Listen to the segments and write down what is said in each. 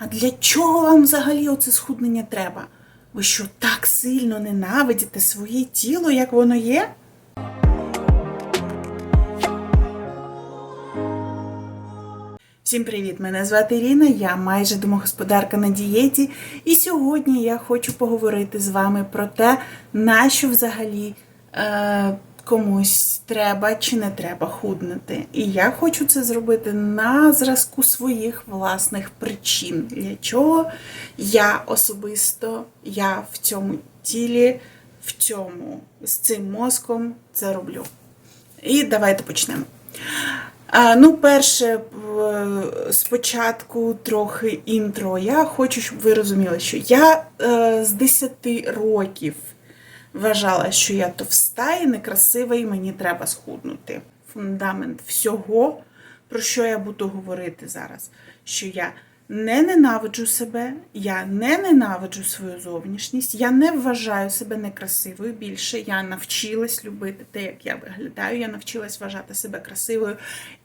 А для чого вам взагалі оце схуднення треба? Ви що так сильно ненавидите своє тіло, як воно є? Всім привіт! Мене звати Ірина, я майже домогосподарка на дієті. І сьогодні я хочу поговорити з вами про те, на що взагалі е, комусь треба чи не треба худнути. І я хочу це зробити на зразку своїх власних причин, для чого я особисто, я в цьому тілі, в цьому з цим мозком це роблю. І давайте почнемо. Ну, перше, спочатку трохи інтро. Я хочу, щоб ви розуміли, що я е, з 10 років вважала, що я товста і некрасива, і мені треба схуднути. Фундамент всього, про що я буду говорити зараз, що я не ненавиджу себе, я не ненавиджу свою зовнішність, я не вважаю себе некрасивою більше. Я навчилась любити те, як я виглядаю, я навчилась вважати себе красивою.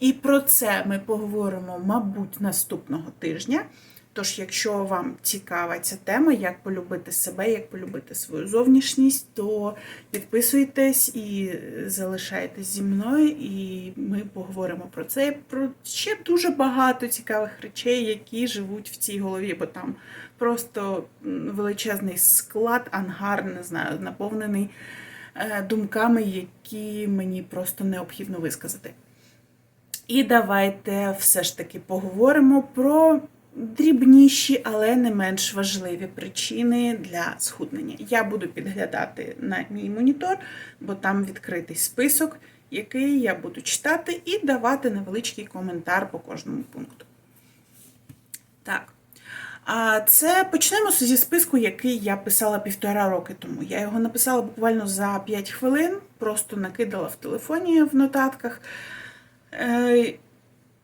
І про це ми поговоримо, мабуть, наступного тижня. Тож, якщо вам цікава ця тема, як полюбити себе, як полюбити свою зовнішність, то підписуйтесь і залишайтесь зі мною, і ми поговоримо про це про ще дуже багато цікавих речей, які живуть в цій голові, бо там просто величезний склад, ангар, не знаю, наповнений е, думками, які мені просто необхідно висказати. І давайте все ж таки поговоримо про дрібніші, але не менш важливі причини для схуднення. Я буду підглядати на мій монітор, бо там відкритий список, який я буду читати, і давати невеличкий коментар по кожному пункту. Так. А це почнемо зі списку, який я писала півтора роки тому. Я його написала буквально за 5 хвилин, просто накидала в телефоні в нотатках.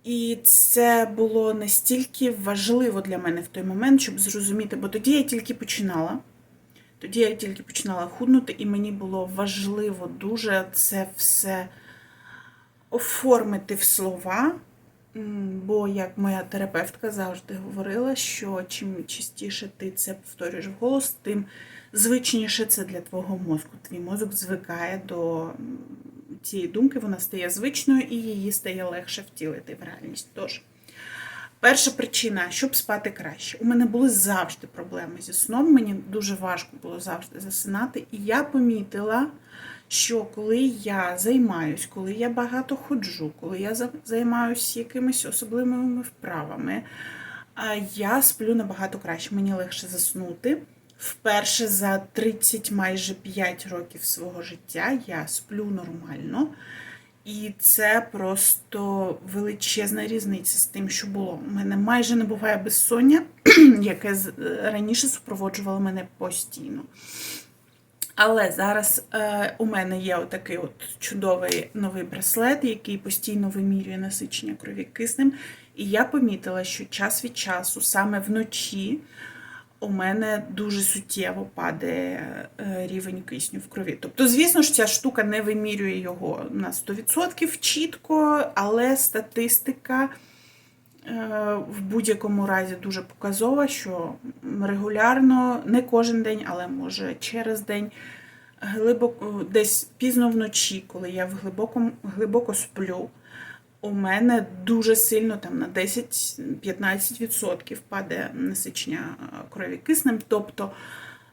І це було настільки важливо для мене в той момент, щоб зрозуміти, бо тоді я тільки починала. Тоді я тільки починала худнути, і мені було важливо дуже це все оформити в слова. Бо, як моя терапевтка завжди говорила, що чим частіше ти це повторюєш вголос, тим звичніше це для твого мозку. Твій мозок звикає до цієї думки, вона стає звичною і її стає легше втілити в реальність. Тож, перша причина, щоб спати краще. У мене були завжди проблеми зі сном. Мені дуже важко було завжди засинати. І я помітила, що коли я займаюсь, коли я багато ходжу, коли я за- займаюсь якимись особливими вправами, я сплю набагато краще. Мені легше заснути. Вперше за 30 майже 5 років свого життя я сплю нормально. І це просто величезна різниця з тим, що було. У мене майже не буває безсоння, яке раніше супроводжувало мене постійно. Але зараз е, у мене є отакий от чудовий новий браслет, який постійно вимірює насичення крові киснем. І я помітила, що час від часу, саме вночі, у мене дуже суттєво падає е, рівень кисню в крові. Тобто, звісно ж, ця штука не вимірює його на 100% чітко, але статистика е, в будь-якому разі дуже показова, що регулярно, не кожен день, але може через день, глибоко, десь пізно вночі, коли я в глибокому, глибоко сплю, у мене дуже сильно там на 10-15% падає насичення е, крові киснем. Тобто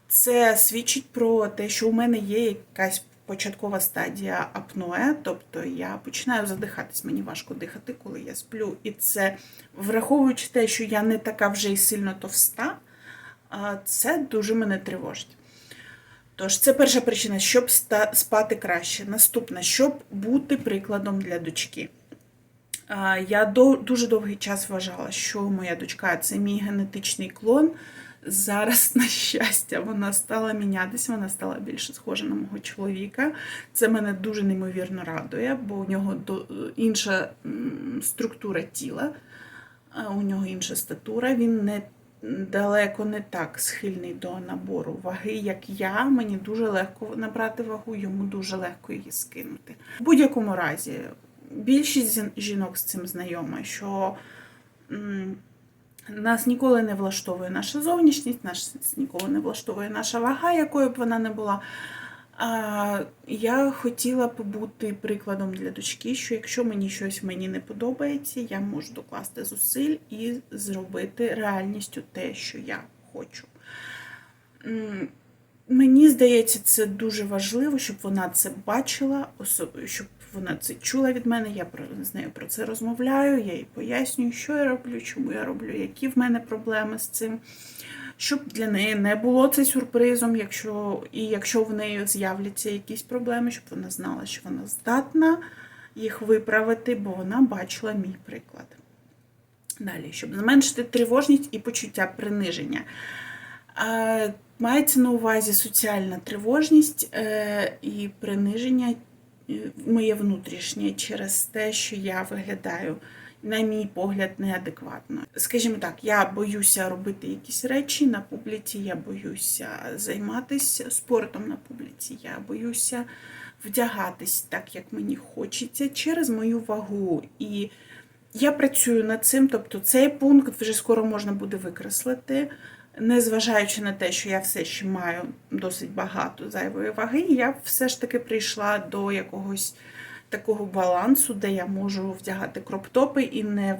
це свідчить про те, що у мене є якась початкова стадія апноe, тобто я починаю задихатись, мені важко дихати, коли я сплю. І це, враховуючи те, що я не така вже й сильно товста, це дуже мене тривожить. Тож, це перша причина, щоб спати краще. Наступна, щоб бути прикладом для дочки. Я дуже довгий час вважала, що моя дочка це мій генетичний клон. Зараз, на щастя, вона стала мінятися, вона стала більше схожа на мого чоловіка. Це мене дуже неймовірно радує, бо у нього інша структура тіла, у нього інша статура. Він не далеко не так схильний до набору ваги, як я. Мені дуже легко набрати вагу, йому дуже легко її скинути. В будь-якому разі, більшість жінок з цим знайома, що Нас ніколи не влаштовує наша зовнішність, нас ніколи не влаштовує наша вага, якою б вона не була. Я хотіла побути прикладом для дочки, що якщо мені щось мені не подобається, я можу докласти зусиль і зробити реальністю те, що я хочу. Мені здається, це дуже важливо, щоб вона це бачила, щоб вона це чула від мене. Я з нею про це розмовляю, я їй пояснюю, що я роблю, чому я роблю, які в мене проблеми з цим. Щоб для неї не було це сюрпризом, якщо і якщо в неї з'являться якісь проблеми, щоб вона знала, що вона здатна їх виправити, бо вона бачила мій приклад. Далі, щоб зменшити тривожність і почуття приниження. Мається на увазі соціальна тривожність е, і приниження моє внутрішнє через те, що я виглядаю, на мій погляд, неадекватно. Скажімо так, я боюся робити якісь речі на публіці, я боюся займатися спортом на публіці, я боюся вдягатись так, як мені хочеться, через мою вагу. І я працюю над цим, тобто цей пункт вже скоро можна буде викреслити. Незважаючи на те, що я все ще маю досить багато зайвої ваги, я все ж таки прийшла до якогось такого балансу, де я можу вдягати кроптопи і не,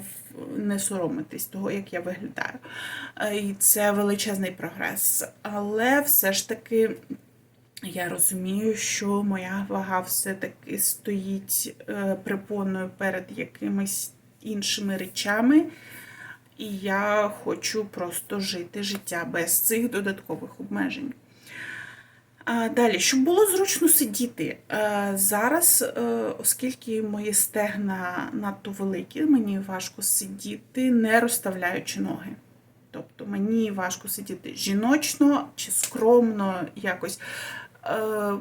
не соромитись того, як я виглядаю. Е, І це величезний прогрес. Але все ж таки я розумію, що моя вага все-таки стоїть е, препоною перед якимись іншими речами. І я хочу просто жити життя без цих додаткових обмежень. Далі, щоб було зручно сидіти. Зараз, е, оскільки мої стегна надто великі, мені важко сидіти, не розставляючи ноги. Тобто мені важко сидіти жіночно чи скромно якось. Е,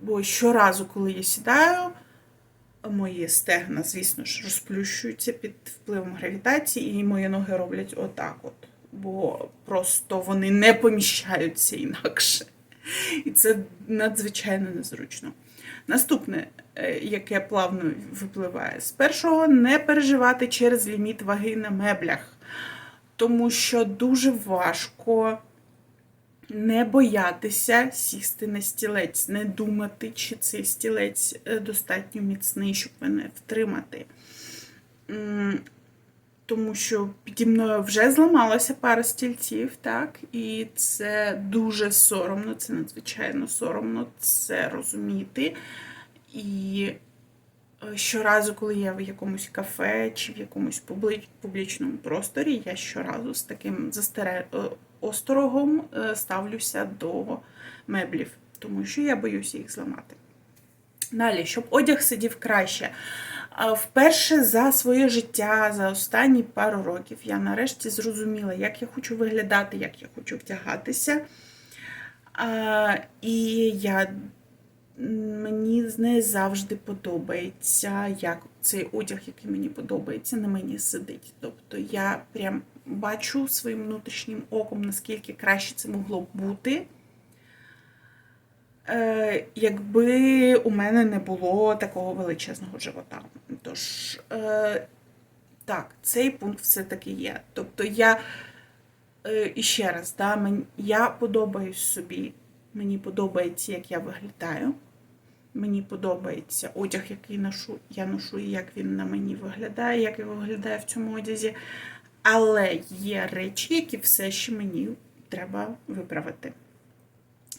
Бо щоразу, коли я сідаю, мої стегна, звісно ж, розплющуються під впливом гравітації, і мої ноги роблять отак от. Бо просто вони не поміщаються інакше. І це надзвичайно незручно. Наступне, е, яке плавно випливає з першого, не переживати через ліміт ваги на меблях. Тому що дуже важко не боятися сісти на стілець, не думати, чи цей стілець е, достатньо міцний, щоб мене втримати. Тому що піді мною вже зламалася пара стільців, так? І це дуже соромно, це надзвичайно соромно це розуміти. І е, щоразу, коли я в якомусь кафе чи в якомусь публічному просторі, я щоразу з таким застере... е, осторогом е, ставлюся до меблів, тому що я боюся їх зламати. Далі, щоб одяг сидів краще. Вперше за своє життя, за останні пару років, я нарешті зрозуміла, як я хочу виглядати, як я хочу вдягатися. І я, мені не завжди подобається, як цей одяг, який мені подобається, на мені сидить. Тобто я прям бачу своїм внутрішнім оком, наскільки краще це могло б бути. Е, якби у мене не було такого величезного живота. Тож, е, так, цей пункт все-таки є. Тобто я е, і ще раз, да, мен- я подобаюсь собі, мені подобається, як я виглядаю. Мені подобається одяг, який ношу, я ношу, і як він на мені виглядає, як він виглядає в цьому одязі. Але є речі, які все ще мені треба виправити.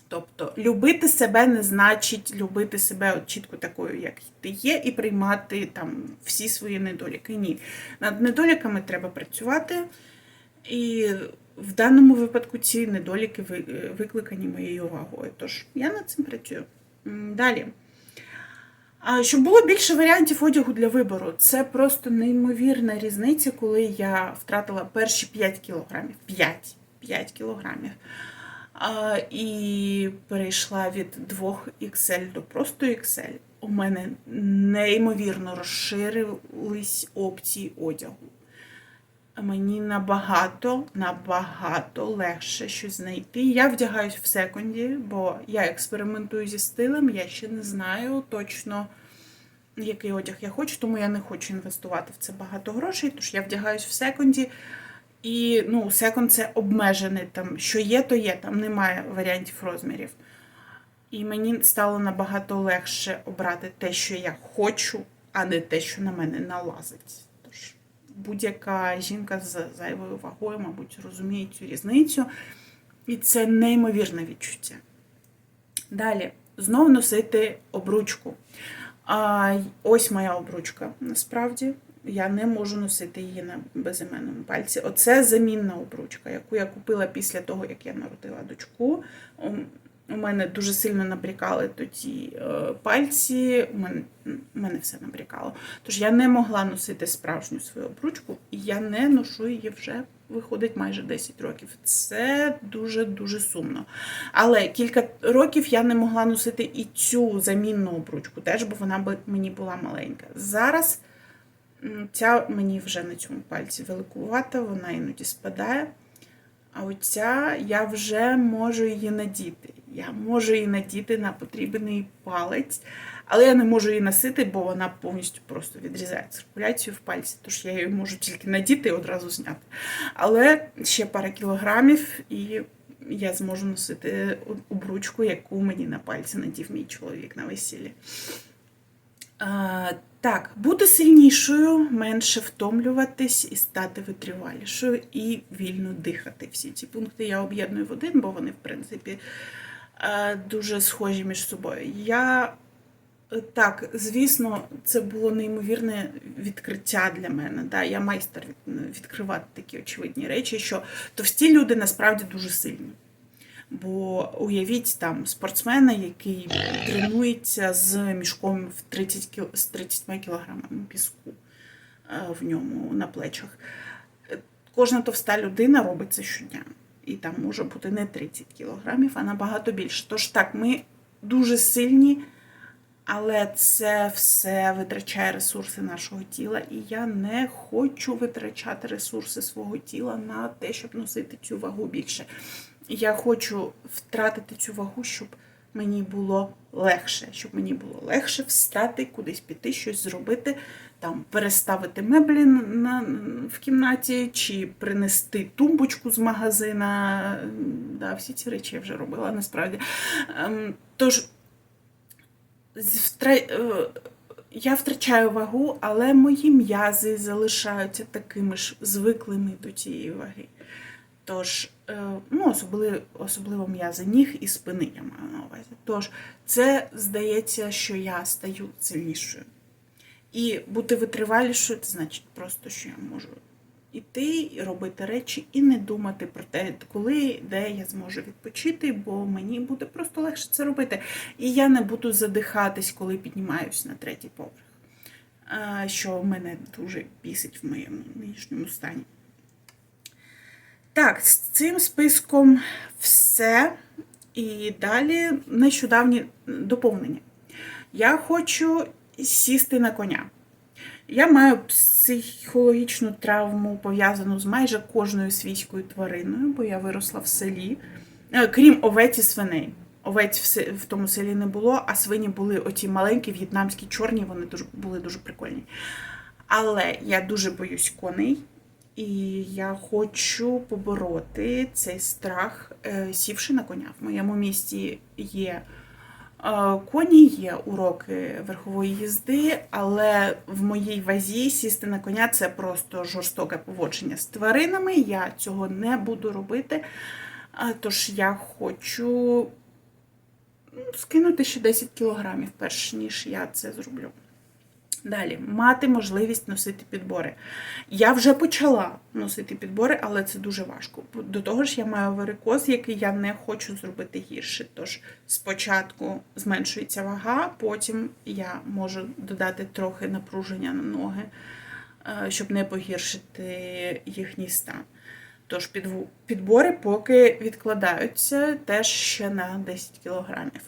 Тобто, любити себе не значить любити себе от чітко такою, як ти є, і приймати там всі свої недоліки. Ні. Над недоліками треба працювати. І в даному випадку ці недоліки викликані моєю увагою. Тож я над цим працюю. Далі. Щоб було більше варіантів одягу для вибору, це просто неймовірна різниця, коли я втратила перші 5 кілограмів. 5, 5 кілограмів. І перейшла від 2XL до просто XL. У мене неймовірно розширились опції одягу. Мені набагато, набагато легше щось знайти. Я вдягаюсь в секунді, бо я експериментую зі стилем, я ще не знаю точно, який одяг я хочу, тому я не хочу інвестувати в це багато грошей, тож я вдягаюсь в секунді. І ну, секонд це обмежений. Там, що є, то є, там немає варіантів розмірів. І мені стало набагато легше обрати те, що я хочу, а не те, що на мене налазить. Будь-яка жінка з зайвою вагою, мабуть, розуміє цю різницю. І це неймовірне відчуття. Далі, знову носити обручку. А, ось моя обручка, насправді. Я не можу носити її на безіменному пальці. Оце замінна обручка, яку я купила після того, як я народила дочку. У мене дуже сильно набрікали тоді е, пальці, у мене, все набрікало. Тож я не могла носити справжню свою обручку, і я не ношу її вже, виходить, майже 10 років. Це дуже-дуже сумно. Але кілька років я не могла носити і цю замінну обручку, теж, бо вона мені була маленька. Зараз ця мені вже на цьому пальці великувата, вона іноді спадає. А оця я вже можу її надіти. Я можу її надіти на потрібний палець, але я не можу її носити, бо вона повністю просто відрізає циркуляцію в пальці. Тож я її можу тільки надіти і одразу зняти. Але ще пара кілограмів, і я зможу носити обручку, яку мені на пальці надів мій чоловік на весіллі. Так, бути сильнішою, менше втомлюватись і стати витривалішою і вільно дихати. Всі ці пункти я об'єдную в один, бо вони, в принципі, дуже схожі між собою. Я е, так, звісно, це було неймовірне відкриття для мене. Да? Я майстер відкривати такі очевидні речі, що товсті люди насправді дуже сильні. Бо уявіть там спортсмена, який тренується з мішком в 30 кіл... з 30 кілограмами піску е, в ньому на плечах. Е, Кожна товста людина робить це щодня. І там може бути не 30 кілограмів, а набагато більше. Тож так, ми дуже сильні, але це все витрачає ресурси нашого тіла. І я не хочу витрачати ресурси свого тіла на те, щоб носити цю вагу більше. Я хочу втратити цю вагу, щоб мені було легше, щоб мені було легше встати, кудись піти, щось зробити, там переставити меблі на, в кімнаті, чи принести тумбочку з магазина. Да, всі ці речі я вже робила насправді. Ем, Тож е, я втрачаю вагу, але мої м'язи залишаються такими ж звиклими до цієї ваги. Тож, е, ну, особливо, особливо м'язи ніг і спини я маю на увазі. Тож, це здається, що я стаю сильнішою. І бути витривалішою, це значить просто, що я можу іти і робити речі і не думати про те, коли, де я зможу відпочити, бо мені буде просто легше це робити. І я не буду задихатись, коли піднімаюсь на третій поверх, що мене дуже бісить в моєму нинішньому стані. Так, з цим списком все. І далі нещодавні доповнення. Я хочу сісти на коня. Я маю психологічну травму, пов'язану з майже кожною свійською твариною, бо я виросла в селі, Е, крім овець і свиней. Овець в, тому селі не було, а свині були оті маленькі, в'єтнамські, чорні, вони дуже, були дуже прикольні. Але я дуже боюсь коней, і я хочу побороти цей страх, е, сівши на коня. В моєму місті є коні, є уроки верхової їзди, але в моїй вазі сісти на коня це просто жорстоке поводження з тваринами. Я цього не буду робити. Тож я хочу ну, скинути ще 10 кілограмів, перш ніж я це зроблю. Далі, мати можливість носити підбори. Я вже почала носити підбори, але це дуже важко. До того ж, я маю варикоз, який я не хочу зробити гірше. Тож спочатку зменшується вага, потім я можу додати трохи напруження на ноги, е, щоб не погіршити їхній стан. Тож підбори поки відкладаються теж ще на 10 кілограмів.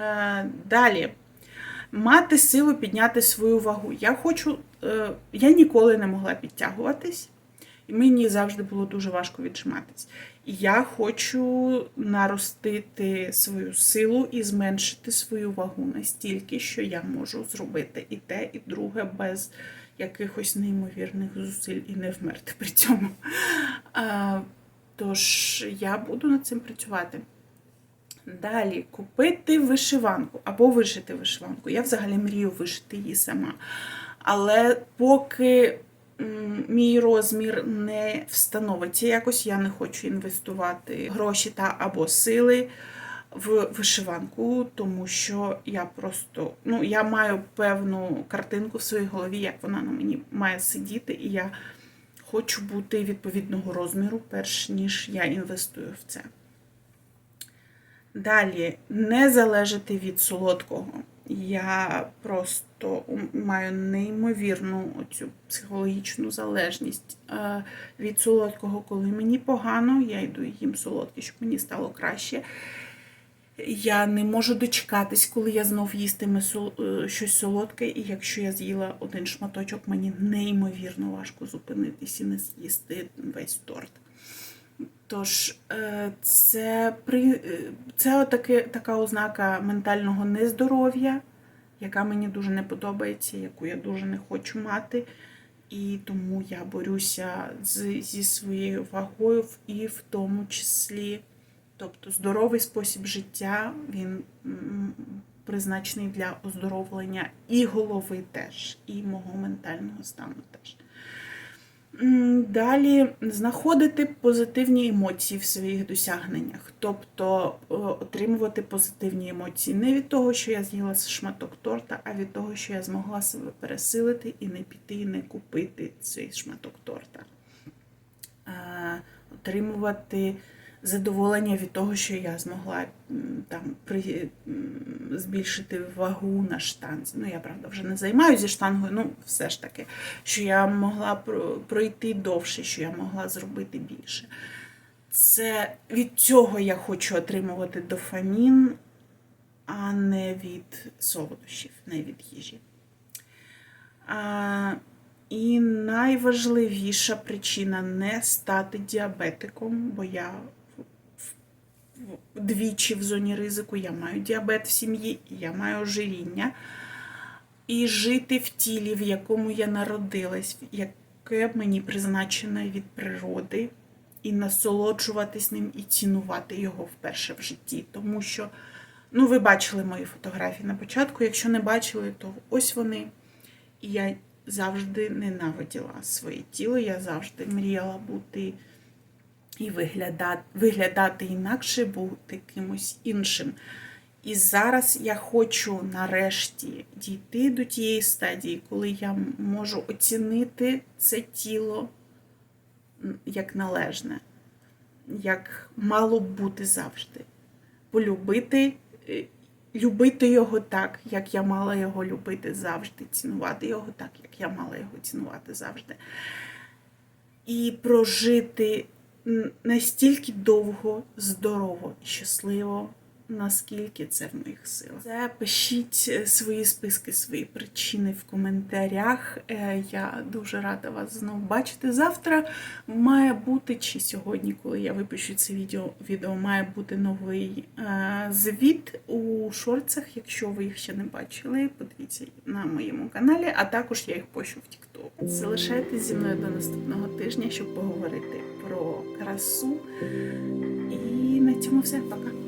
Е, Далі мати силу підняти свою вагу. Я хочу, е, я ніколи не могла підтягуватись, і мені завжди було дуже важко віджиматись. І я хочу наростити свою силу і зменшити свою вагу настільки, що я можу зробити і те, і друге без якихось неймовірних зусиль і не вмерти при цьому. А, Тож я буду над цим працювати. Далі купити вишиванку або вишити вишиванку. Я взагалі мрію вишити її сама. Але поки мій розмір не встановиться якось, я не хочу інвестувати гроші та або сили в вишиванку, тому що я просто ну, я маю певну картинку в своїй голові, як вона на мені має сидіти, і я хочу бути відповідного розміру, перш ніж я інвестую в це. Далі не залежати від солодкого. Я просто маю неймовірну цю психологічну залежність е, від солодкого, коли мені погано, я йду їм солодке, щоб мені стало краще. Я не можу дочекатись, коли я знов їстиму сол- е, щось солодке, і якщо я з'їла один шматочок, мені неймовірно важко зупинитись і не з'їсти весь торт. Тож е, це, при, е, це отаке, така ознака ментального нездоров'я, яка мені дуже не подобається, яку я дуже не хочу мати. І тому я борюся з, зі своєю вагою і в тому числі. Тобто здоровий спосіб життя, він призначений для оздоровлення і голови теж, і мого ментального стану теж. Далі знаходити позитивні емоції в своїх досягненнях, тобто е, отримувати позитивні емоції не від того, що я з'їла шматок торта, а від того, що я змогла себе пересилити і не піти, і не купити цей шматок торта. Е, Отримувати задоволення від того, що я змогла там при, збільшити вагу на штанзі. Ну, я правда вже не займаюся штангою, ну все ж таки, що я могла пройти довше, що я могла зробити більше. Це від цього я хочу отримувати дофамін, а не від солодощів, не від їжі. А, і найважливіша причина не стати діабетиком, бо я двічі в зоні ризику, я маю діабет в сім'ї, я маю ожиріння. І жити в тілі, в якому я народилась, яке мені призначене від природи, і насолоджуватись ним і цінувати його вперше в житті. Тому що, ну, ви бачили мої фотографії на початку. Якщо не бачили, то ось вони. І я завжди ненавиділа своє тіло, я завжди мріяла бути і виглядати, виглядати інакше, бути кимось іншим. І зараз я хочу нарешті дійти до тієї стадії, коли я можу оцінити це тіло як належне, як мало бути завжди. Полюбити, е, любити його так, як я мала його любити завжди, цінувати його так, як я мала його цінувати завжди. І прожити настільки довго, здорово щасливо, наскільки це в моїх силах. Це пишіть е, свої списки, свої причини в коментарях. Е, Я дуже рада вас знову бачити. Завтра має бути, чи сьогодні, коли я випущу це відео, відео має бути новий е, звіт у шорцах. Якщо ви їх ще не бачили, подивіться на моєму каналі, а також я їх пощу в TikTok. Залишайтесь зі мною до наступного тижня, щоб поговорити про красу. І на цьому все. Пока.